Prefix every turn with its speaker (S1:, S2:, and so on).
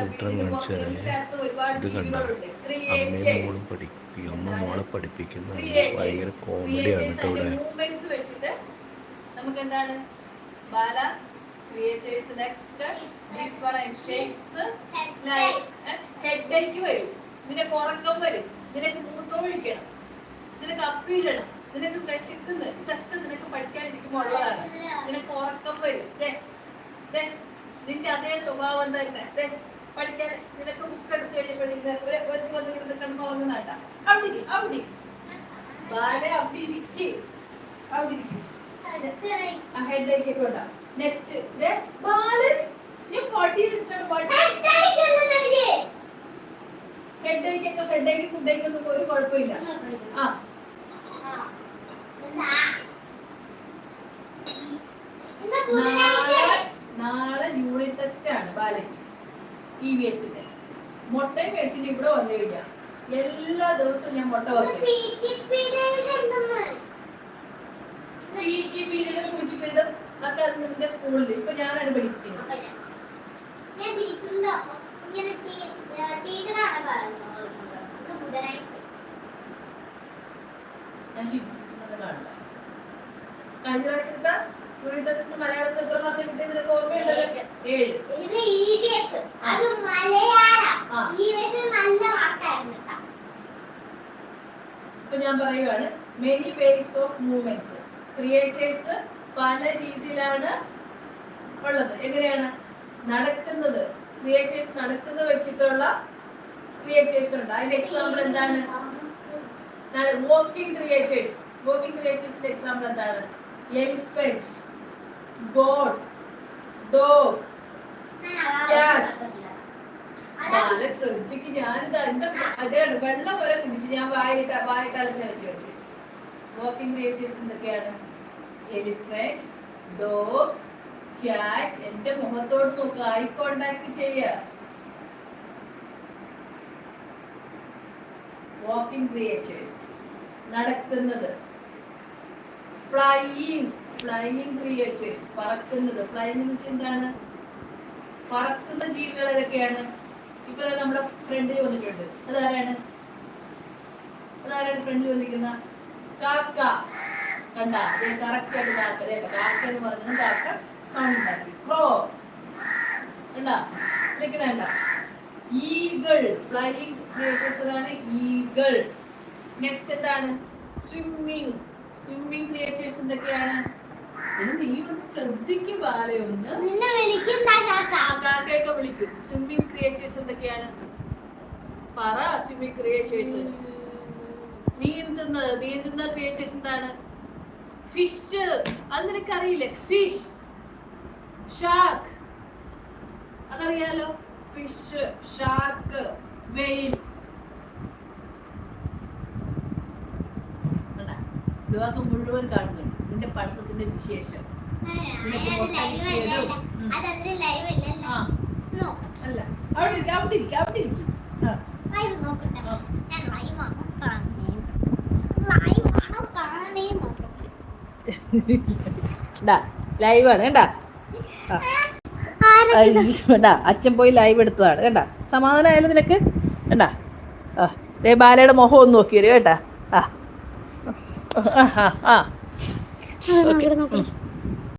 S1: സൂത്രം കാണിച്ചു തരാം. ഇത് കണ്ട അമ്മയും മോളും പഠിപ്പിക്കും. അമ്മ മോളെ പഠിപ്പിക്കുന്ന ഭയങ്കര കോമഡിയാണ് കേട്ടോ ഇവിടെ.
S2: നമുക്ക് എന്താണ് ബാല ക്രിയേച്ചേഴ്സിനൊക്കെ ഡിഫറെന്റ് ഷേപ്സ് ഹെഡേക്ക് വരും. നിനക്ക് ഉറക്കം വരും. നിനക്ക് മൂത്തൊഴിക്കണം. നിനക്ക് അപ്പീടണം നിനക്ക് വിശക്കുന്നു ഇതൊക്കെ നിനക്ക് പഠിക്കാനിരിക്കുമ്പോൾ ഉള്ളതാണ്. നിനക്ക് ഉറക്കം വരും. നിന്റെ അതേ സ്വഭാവം തന്നെ. പഠിക്കാൻ നിനക്ക് ബുക്ക് എടുത്ത് കഴിയുമ്പോഴേക്കും ഒരു കുഴപ്പമില്ല. നാളെ യൂണിറ്റ് ടെസ്റ്റ് ആണ് ബാലയ്ക്ക്. ഇ വി എസിന്റെ മുട്ടയും മേടിച്ചിട്ട് ഇവിടെ വന്നു കഴിഞ്ഞാൽ എല്ലാ ദിവസവും ഞാൻ മുട്ട വറുക്കും. പീരീഡ് കുഞ്ചി പീരീഡ് ഒക്കെ അത് നിന്റെ സ്കൂളിൽ ഇപ്പൊ ഞാനാണ് പഠിപ്പിക്കുന്നത്.
S3: ഞാൻ
S2: കഴിഞ്ഞ പ്രാവശ്യത്തെ യൂണിറ്റ് ടെസ്റ്റിന് മലയാളത്തിൽ എത്ര മാർക്ക് കിട്ടിയ നിനക്ക് ഓർമ്മയുണ്ടല്ലോ ഏഴ്.
S3: ഇ അത് മലയാളം. ഈ വയസ്സ് നല്ല വാക്കായിരുന്നു കേട്ടോ.
S2: ഞാൻ പറയുവാണ് many ways of movements creatures പല രീതിയിലാണ് ഉള്ളത്. എങ്ങനെയാണ്? നടക്കുന്നത്. ക്രിയേച്ചേഴ്സ് നടക്കുന്നത് വെച്ചിട്ടുള്ള ക്രിയേച്ചേഴ്സ് ഉണ്ട്. അതിന്റെ എക്സാമ്പിൾ എന്താണ്? വോക്കിംഗ് ക്രിയേച്ചേഴ്സ് വോക്കിംഗ് ക്രിയേച്ചേഴ്സിന്റെ എക്സാമ്പിൾ എന്താണ്? എലിഫന്റ് ഗോഡ് ഡോഗ് വളരെ ശ്രദ്ധിക്ക് ഞാനിതാ എന്റെ അതാണ് വെള്ളം പോലെ കുടിച്ച് ഞാൻ വായിട്ട വായിട്ടാലും ചലച്ചു വെച്ച് വാക്കിംഗ് ക്രിയേച്ചേഴ്സ് എന്തൊക്കെയാണ്? എലിഫന്റ് ഡോഗ് ക്യാറ്റ് എന്റെ മുഖത്തോട് നോക്കുക ഐ കോണ്ടാക്ട് ചെയ്യുക വാക്കിംഗ് ക്രിയേച്ചേഴ്സ് നടക്കുന്നത്. ഫ്ലൈയിങ് ഫ്ലൈയിങ് ക്രിയേച്ചേഴ്സ് പറക്കുന്നത്. ഫ്ലൈയിങ് എന്ന് വെച്ചാൽ എന്താണ്? പറക്കുന്ന ജീവികൾ ഏതൊക്കെയാണ് ഇപ്പൊ നമ്മുടെ ഫ്രണ്ടിൽ വന്നിട്ടുണ്ട്. അതാരാണ്? അതാരാണ് ഫ്രണ്ടിൽ വന്നിരിക്കുന്ന? കാക്ക. കണ്ട? കറക്റ്റ് ആയിട്ട് കാക്ക. എന്ന് പറഞ്ഞത് കാക്ക ക്രോ കണ്ട? വിളിക്കുന്നുണ്ട eagle flying creatures eagle next എന്താണ്? സ്വിമ്മിങ് സ്വിമ്മിങ് ക്രിയേച്ചേഴ്സ് എന്തൊക്കെയാണ്? നീ ഒന്ന്. ശ്രദ്ധിക്കും ബാലയൊന്ന് കാക്കയൊക്കെ വിളിക്കും. ക്രിയേച്ചേഴ്സ് എന്തൊക്കെയാണ്? പറ സ്വിമ്മിങ് ക്രിയേച്ചേഴ്സ് നീന്തുന്നത് നീന്തുന്ന ക്രിയേച്ചേഴ്സ് എന്താണ്? ഫിഷ് അത് നിനക്കറിയില്ലേ? ഫിഷ് ഷാർക്ക് അതറിയാലോ? ഫിഷ് ഷാർക്ക് വെയിൽ ലോകം മുഴുവൻ കാണുന്നുണ്ട്. നിന്റെ പഠിത്തത്തിന്റെ വിശേഷം. അല്ല. അവിടെ ഇരിക്കും അവിടെ അവിടെ ലൈവാണ് കണ്ടാ? അച്ഛൻ പോയി ലൈവ് എടുത്തതാണ് കണ്ടാ? സമാധാനമായാലും നിനക്ക്? കണ്ടാ? ആ. ദേ ബാലയുടെ മുഖം ഒന്ന് നോക്കി വരും കേട്ടാ ആ ആ ആ. ആ ഓക്കെ